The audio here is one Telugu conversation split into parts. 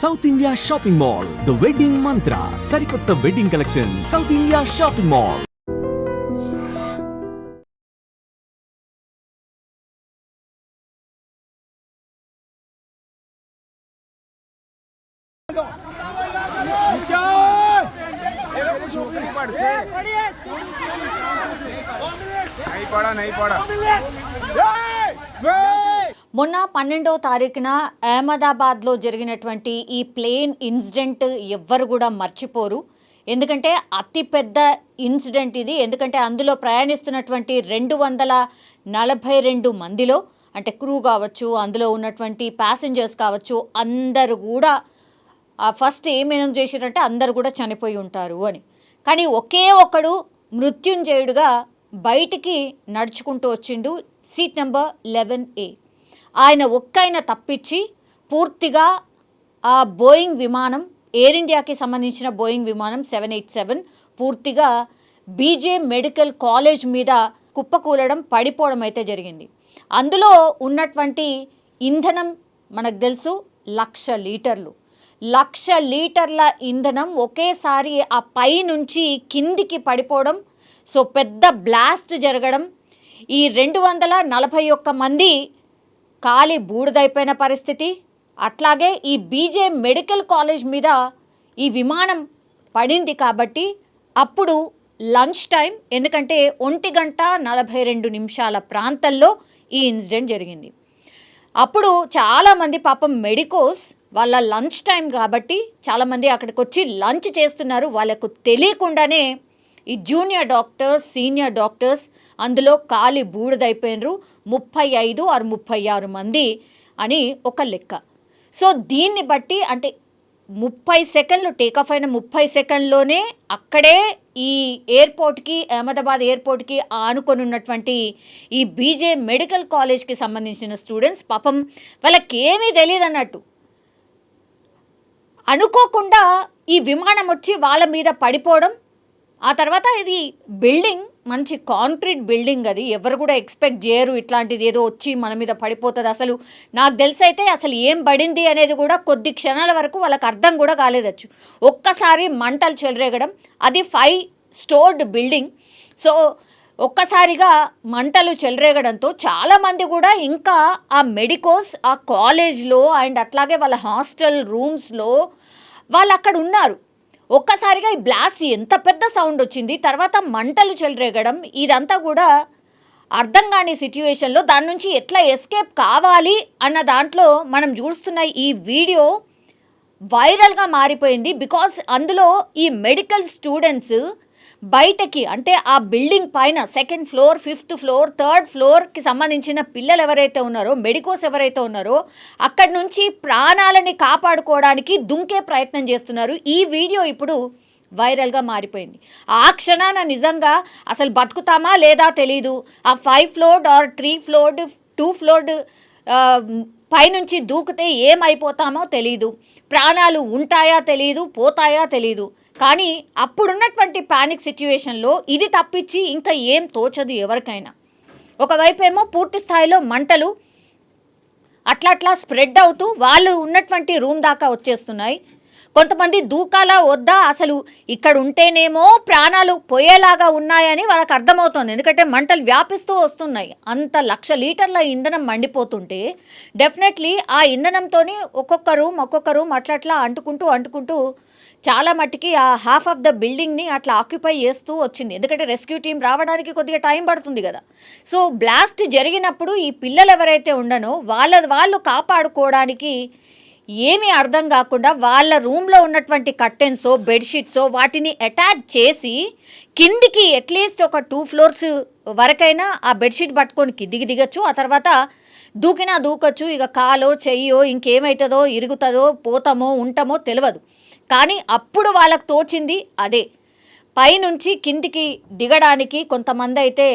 South India Shopping Mall. The Wedding Mantra. Sariputta Wedding Collection. South India Shopping Mall. नहीं पड़ा नहीं पड़ा మొన్న పన్నెండో తారీఖున అహ్మదాబాద్లో జరిగినటువంటి ఈ ప్లేన్ ఇన్సిడెంట్ ఎవ్వరు కూడా మర్చిపోరు. ఎందుకంటే అతిపెద్ద ఇన్సిడెంట్ ఇది. ఎందుకంటే అందులో ప్రయాణిస్తున్నటువంటి రెండు వందల నలభై రెండు మందిలో అంటే క్రూ కావచ్చు అందులో ఉన్నటువంటి ప్యాసింజర్స్ కావచ్చు అందరు కూడా ఫస్ట్ ఏమేం చేశారంటే అందరు కూడా చనిపోయి ఉంటారు అని. కానీ ఒకే ఒకడు మృత్యుంజయుడుగా బయటికి నడుచుకుంటూ వచ్చిండు. Seat number eleven A. ఆయన ఒక్కైన తప్పించి పూర్తిగా ఆ బోయింగ్ విమానం ఎయిర్ ఇండియాకి సంబంధించిన బోయింగ్ విమానం సెవెన్ ఎయిట్ సెవెన్ పూర్తిగా బీజే మెడికల్ కాలేజ్ మీద కుప్పకూలడం పడిపోవడం అయితే జరిగింది. అందులో ఉన్నటువంటి ఇంధనం మనకు తెలుసు లక్ష లీటర్లు. లక్ష లీటర్ల ఇంధనం ఒకేసారి ఆ పై నుంచి కిందికి పడిపోవడం సో పెద్ద బ్లాస్ట్ జరగడం ఈ రెండు వందల నలభై ఒక్క మంది కాలి బూడిదైపోయిన పరిస్థితి. అట్లాగే ఈ బీజే మెడికల్ కాలేజ్ మీద ఈ విమానం పడింది కాబట్టి అప్పుడు లంచ్ టైం ఎందుకంటే ఒంటి గంట నలభై రెండు నిమిషాల ప్రాంతంలో ఈ ఇన్సిడెంట్ జరిగింది. అప్పుడు చాలామంది పాపం మెడికోస్ వాళ్ళ లంచ్ టైం కాబట్టి చాలామంది అక్కడికి వచ్చి లంచ్ చేస్తున్నారు. వాళ్ళకు తెలియకుండానే ఈ జూనియర్ డాక్టర్స్ సీనియర్ డాక్టర్స్ అందులో కాలి బూడిదైపోయినరు. ముప్పై ఐదు ఆరు ముప్పై ఆరు మంది అని ఒక లెక్క. సో దీన్ని బట్టి అంటే ముప్పై సెకండ్లు టేకాఫ్ అయిన ముప్పై సెకండ్లోనే అక్కడే ఈ ఎయిర్పోర్ట్కి అహ్మదాబాద్ ఎయిర్పోర్ట్కి ఆనుకొని ఉన్నటువంటి ఈ బీజే మెడికల్ కాలేజ్కి సంబంధించిన స్టూడెంట్స్ పాపం వాళ్ళకి ఏమీ తెలియదు అన్నట్టు అనుకోకుండా ఈ విమానం వచ్చి వాళ్ళ మీద పడిపోవడం ఆ తర్వాత ఇది బిల్డింగ్ మంచి కాంక్రీట్ బిల్డింగ్ అది. ఎవరు కూడా ఎక్స్పెక్ట్ చేయరు ఇట్లాంటిది ఏదో వచ్చి మన మీద పడిపోతుంది. అసలు నాకు తెలిసి అయితే అసలు ఏం పడింది అనేది కూడా కొద్ది క్షణాల వరకు వాళ్ళకి అర్థం కూడా కాలేదచ్చు. ఒక్కసారి మంటలు చెలరేగడం అది ఫైవ్ స్టోర్డ్ బిల్డింగ్. సో ఒక్కసారిగా మంటలు చెలరేగడంతో చాలామంది కూడా ఇంకా ఆ మెడికోస్ ఆ కాలేజ్లో అండ్ అట్లాగే వాళ్ళ హాస్టల్ రూమ్స్లో వాళ్ళు అక్కడ ఉన్నారు. ఒక్కసారిగా ఈ బ్లాస్ట్ ఎంత పెద్ద సౌండ్ వచ్చింది తర్వాత మంటలు చెలరేగడం ఇదంతా కూడా అర్థం కాని సిచ్యువేషన్లో దాని నుంచి ఎట్లా ఎస్కేప్ కావాలి అన్న దాంట్లో మనం చూస్తున్న ఈ వీడియో వైరల్గా మారిపోయింది. బికాస్ అందులో ఈ మెడికల్ స్టూడెంట్స్ బయటకి అంటే ఆ బిల్డింగ్ పైన second floor fifth floor third ఫ్లోర్కి సంబంధించిన పిల్లలు ఎవరైతే ఉన్నారో మెడికోస్ ఎవరైతే ఉన్నారో అక్కడి నుంచి ప్రాణాలని కాపాడుకోవడానికి దుంకే ప్రయత్నం చేస్తున్నారు. ఈ వీడియో ఇప్పుడు వైరల్గా మారిపోయింది. ఆ క్షణాన నిజంగా అసలు బతుకుతామా లేదా తెలీదు. ఆ five floored or three floored two floored పైనుంచి దూకితే ఏమైపోతామో తెలీదు. ప్రాణాలు ఉంటాయా తెలీదు పోతాయా తెలీదు. కానీ అప్పుడున్నటువంటి పానిక్ సిచ్యువేషన్లో ఇది తప్పించి ఇంకా ఏం తోచదు ఎవరికైనా. ఒకవైపు ఏమో పూర్తి స్థాయిలో మంటలు అట్లా అట్లా స్ప్రెడ్ అవుతూ వాళ్ళు ఉన్నటువంటి రూమ్ దాకా వచ్చేస్తున్నాయి. కొంతమంది దూకాలా వద్దా అసలు ఇక్కడ ఉంటేనేమో ప్రాణాలు పోయేలాగా ఉన్నాయని వాళ్ళకి అర్థమవుతుంది. ఎందుకంటే మంటలు వ్యాపిస్తూ వస్తున్నాయి. అంత లక్ష లీటర్ల ఇంధనం మండిపోతుంటే డెఫినెట్లీ ఆ ఇంధనంతో ఒక్కొక్క రూమ్ ఒక్కొక్క రూమ్ అట్లా అట్లా అంటుకుంటూ అంటుకుంటూ చాలా మట్టికి ఆ హాఫ్ ఆఫ్ ద బిల్డింగ్ని అట్లా ఆక్యుపై చేస్తూ వచ్చింది. ఎందుకంటే రెస్క్యూ టీం రావడానికి కొద్దిగా టైం పడుతుంది కదా. సో బ్లాస్ట్ జరిగినప్పుడు ఈ పిల్లలు ఎవరైతే ఉండనో వాళ్ళ వాళ్ళు కాపాడుకోవడానికి ఏమీ అర్థం కాకుండా వాళ్ళ రూమ్లో ఉన్నటువంటి కర్టెన్సో బెడ్షీట్సో వాటిని అటాచ్ చేసి కిందికి అట్లీస్ట్ ఒక టూ ఫ్లోర్స్ వరకైనా ఆ బెడ్షీట్ పట్టుకొని కిందికి దిగచ్చు. ఆ తర్వాత దూకినా దూకొచ్చు. ఇక కాలో చెయ్యో ఇంకేమవుతుందో ఇరుగుతుందో పోతామో ఉంటామో తెలియదు కానీ అప్పుడు వాళ్ళకు తోచింది అదే. పైనుంచి కిందికి దిగడానికి కొంతమంది అయితే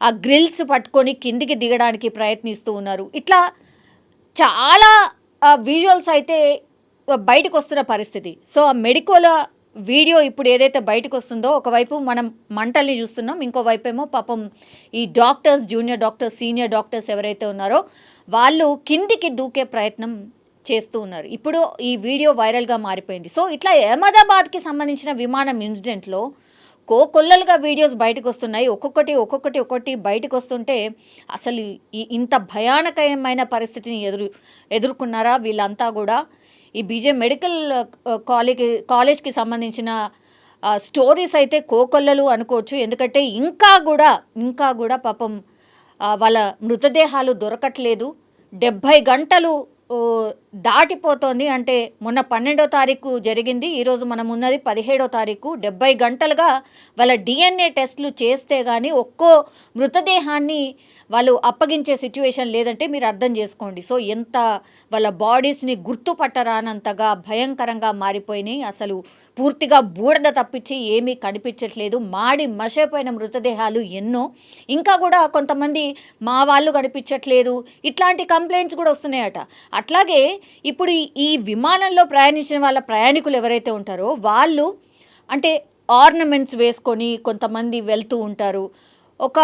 ఆ గ్రిల్స్ పట్టుకొని కిందికి దిగడానికి ప్రయత్నిస్తూ ఉన్నారు. ఇట్లా చాలా విజువల్స్ అయితే బయటకు వస్తున్న పరిస్థితి. సో ఆ మెడికోల వీడియో ఇప్పుడు ఏదైతే బయటకు వస్తుందో ఒకవైపు మనం మంటల్ని చూస్తున్నాం ఇంకోవైపు ఏమో పాపం ఈ doctors junior doctors senior doctors ఎవరైతే ఉన్నారో వాళ్ళు కిందికి దూకే ప్రయత్నం చేస్తూ ఉన్నారు. ఇప్పుడు ఈ వీడియో వైరల్గా మారిపోయింది. సో ఇట్లా అహ్మదాబాద్కి సంబంధించిన విమానం ఇన్సిడెంట్లో కోకొల్లలుగా వీడియోస్ బయటకు వస్తున్నాయి ఒక్కొక్కటి ఒక్కొక్కటి ఒక్కొక్కటి బయటకు వస్తుంటే అసలు ఈ ఇంత భయానకమైన పరిస్థితిని ఎదురు ఎదుర్కొన్నారా వీళ్ళంతా కూడా? ఈ బీజే మెడికల్ కాలేజ్ కాలేజ్కి సంబంధించిన స్టోరీస్ అయితే కోకొల్లలు అనుకోవచ్చు. ఎందుకంటే ఇంకా కూడా ఇంకా కూడా పాపం వాళ్ళ మృతదేహాలు దొరకట్లేదు. డెబ్భై గంటలు దాటిపోతోంది. అంటే మొన్న పన్నెండో తారీఖు జరిగింది. ఈరోజు మనం ఉన్నది పదిహేడో తారీఖు. డెబ్బై గంటలుగా వాళ్ళ డిఎన్ఏ టెస్ట్లు చేస్తే కానీ ఒక్కో మృతదేహాన్ని వాళ్ళు అప్పగించే సిచ్యువేషన్ లేదంటే మీరు అర్థం చేసుకోండి. సో ఎంత వాళ్ళ బాడీస్ని గుర్తుపట్టరానంతగా భయంకరంగా మారిపోయినాయి. అసలు పూర్తిగా బూడిద తప్పించి ఏమీ కనిపించట్లేదు. మాడి మసైపోయిన మృతదేహాలు ఎన్నో. ఇంకా కూడా కొంతమంది మా వాళ్ళు కనిపించట్లేదు. ఇట్లాంటి కంప్లైంట్స్ కూడా వస్తున్నాయట. అట్లాగే ఇప్పుడు ఈ విమానంలో ప్రయాణించిన వాళ్ళ ప్రయాణికులు ఎవరైతే ఉంటారో వాళ్ళు అంటే ఆర్నమెంట్స్ వేసుకొని కొంతమంది వెళ్తూ ఉంటారు. ఒక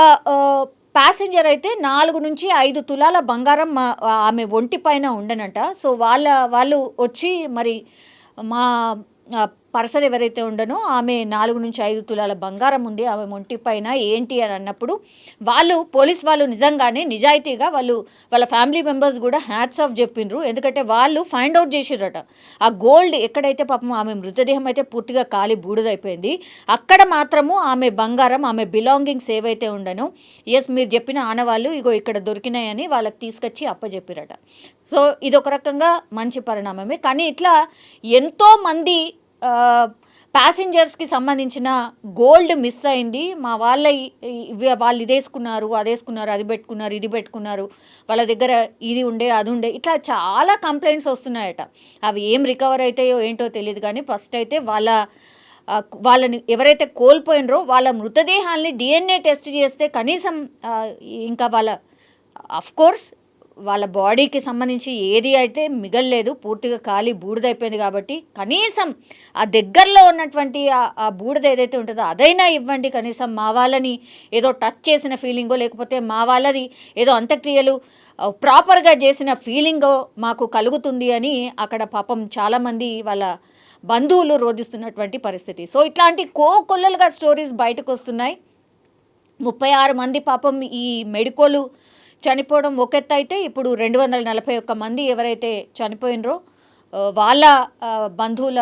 ప్యాసింజర్ అయితే నాలుగు నుంచి ఐదు తులాల బంగారం మా- ఆమె ఒంటి పైన ఉండనంట. సో వాళ్ళ వాళ్ళు వచ్చి మరి మా పర్సన్ ఎవరైతే ఉండనో ఆమె నాలుగు నుంచి ఐదు తులాల బంగారం ఉంది ఆమె ఒంటి పైన ఏంటి అని అన్నప్పుడు వాళ్ళు పోలీస్ వాళ్ళు నిజంగానే నిజాయితీగా వాళ్ళు వాళ్ళ ఫ్యామిలీ మెంబర్స్ కూడా హ్యాట్స్ ఆఫ్ చెప్పిండ్రు ఎందుకంటే వాళ్ళు ఫైండ్ అవుట్ చేసిరట ఆ గోల్డ్ ఎక్కడైతే పాపం ఆమె మృతదేహం అయితే పూర్తిగా కాలి బూడిదైపోయింది అక్కడ మాత్రము ఆమె బంగారం ఆమె బిలాంగింగ్స్ ఏవైతే ఉండనో ఎస్ మీరు చెప్పిన ఆనవాళ్ళు ఇగో ఇక్కడ దొరికినాయని వాళ్ళకి తీసుకొచ్చి అప్పచెప్పిరట సో ఇది ఒక రకంగా మంచి పరిణామమే. కానీ ఇట్లా ఎంతోమంది ప్యాసింజర్స్కి సంబంధించిన గోల్డ్ మిస్ అయింది. మా వాళ్ళ వాళ్ళు ఇది వేసుకున్నారు అది వేసుకున్నారు అది పెట్టుకున్నారు ఇది పెట్టుకున్నారు. వాళ్ళ దగ్గర ఇది ఉండే అది ఉండే. ఇట్లా చాలా కంప్లైంట్స్ వస్తున్నాయట. అవి ఏం రికవర్ అవుతాయో ఏంటో తెలియదు కానీ ఫస్ట్ అయితే వాళ్ళ వాళ్ళని ఎవరైతే కోల్పోయినరో వాళ్ళ మృతదేహాల్ని డిఎన్ఏ టెస్ట్ చేస్తే కనీసం ఇంకా వాళ్ళ అఫ్ కోర్స్ వాళ్ళ బాడీకి సంబంధించి ఏది అయితే మిగల్లేదు పూర్తిగా ఖాళీ బూడిదైపోయింది కాబట్టి కనీసం ఆ దగ్గరలో ఉన్నటువంటి ఆ- బూడిద ఏదైతే ఉంటుందో అదైనా ఇవ్వండి. కనీసం మా వాళ్ళని ఏదో టచ్ చేసిన ఫీలింగో లేకపోతే మా వాళ్ళది ఏదో అంత్యక్రియలు ప్రాపర్గా చేసిన ఫీలింగో మాకు కలుగుతుంది అని అక్కడ పాపం చాలామంది వాళ్ళ బంధువులు రోధిస్తున్నటువంటి పరిస్థితి. సో ఇట్లాంటి కోకొల్లలుగా స్టోరీస్ బయటకు వస్తున్నాయి ముప్పై ఆరు మంది పాపం ఈ మెడికోలు చనిపోవడం ఒక ఎత్తు అయితే ఇప్పుడు రెండు వందల నలభై ఒక్క మంది ఎవరైతే చనిపోయినరో వాళ్ళ బంధువుల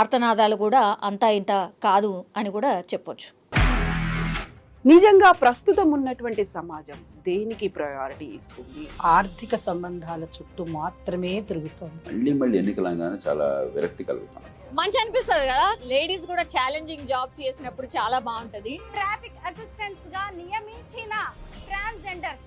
ఆర్తనాదాలు కూడా అంతా ఇంత కాదు అని కూడా చెప్పొచ్చు. నిజంగా ప్రస్తుతం ఉన్నటువంటి సమాజం దేనికి ప్రయారిటీ ఇస్తుంది? ఆర్థిక సంబంధాల చుట్టూ మాత్రమే తిరుగుతోంది. మళ్ళీ మళ్ళీ ఎన్నికలంగానే చాలా విరక్తి కలుగుతాను మంచి అనిపిస్తుంది కదా? లేడీస్ కూడా ఛాలెంజింగ్ జాబ్స్ చేసినప్పుడు చాలా బాగుంటది. ట్రాఫిక్ అసిస్టెంట్స్గా నియమించిన ట్రాన్స్జెండర్స్